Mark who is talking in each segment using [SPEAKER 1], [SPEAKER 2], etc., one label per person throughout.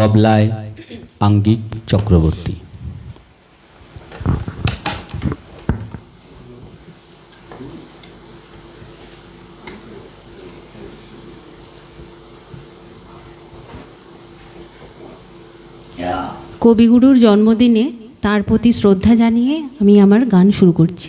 [SPEAKER 1] তবলায় আঙ্গিক চক্রবর্তী।
[SPEAKER 2] কবিগুরুর জন্মদিনে তার প্রতি শ্রদ্ধা জানিয়ে আমি আমার গান শুরু করছি।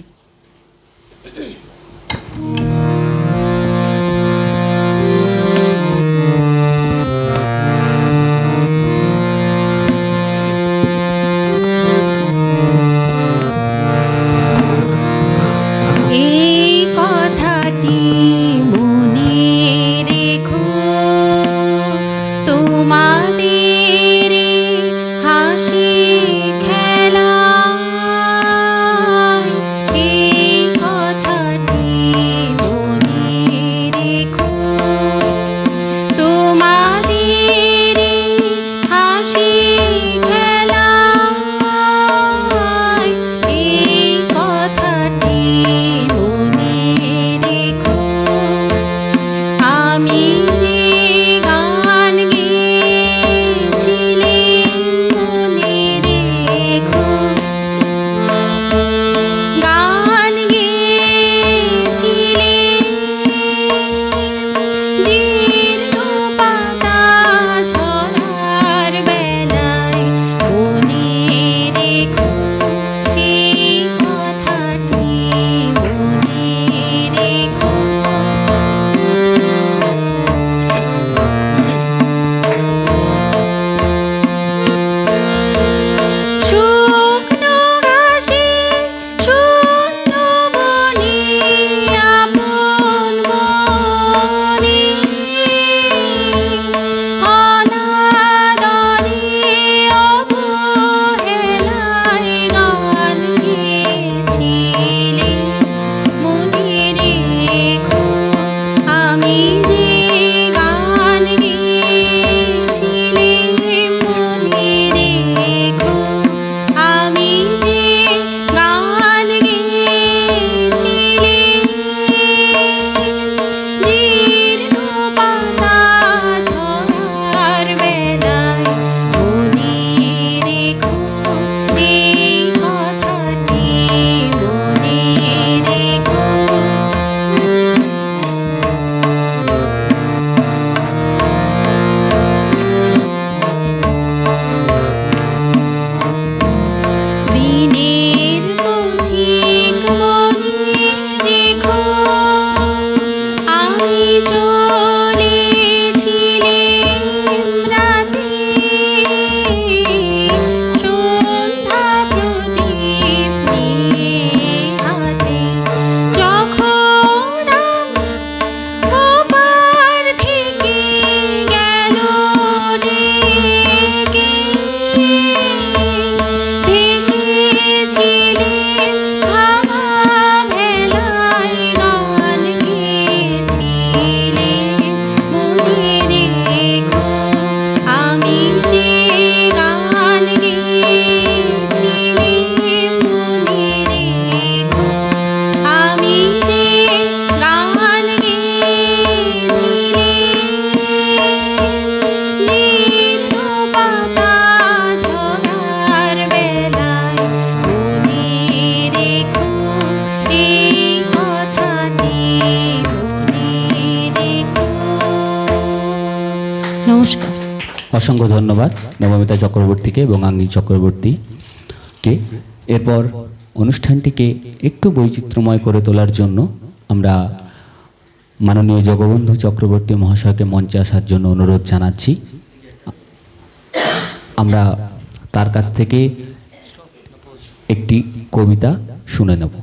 [SPEAKER 2] ছিলে
[SPEAKER 1] অসংখ্য ধন্যবাদ নবমিতা চক্রবর্তীকে এবং আঙ্গি চক্রবর্তীকে। এরপর অনুষ্ঠানটিকে একটু বৈচিত্র্যময় করে তোলার জন্য আমরা মাননীয় জগবন্ধু চক্রবর্তী মহাশয়কে মঞ্চে আসার জন্য অনুরোধ জানাচ্ছি। আমরা তার কাছ থেকে একটি কবিতা শুনে নেব।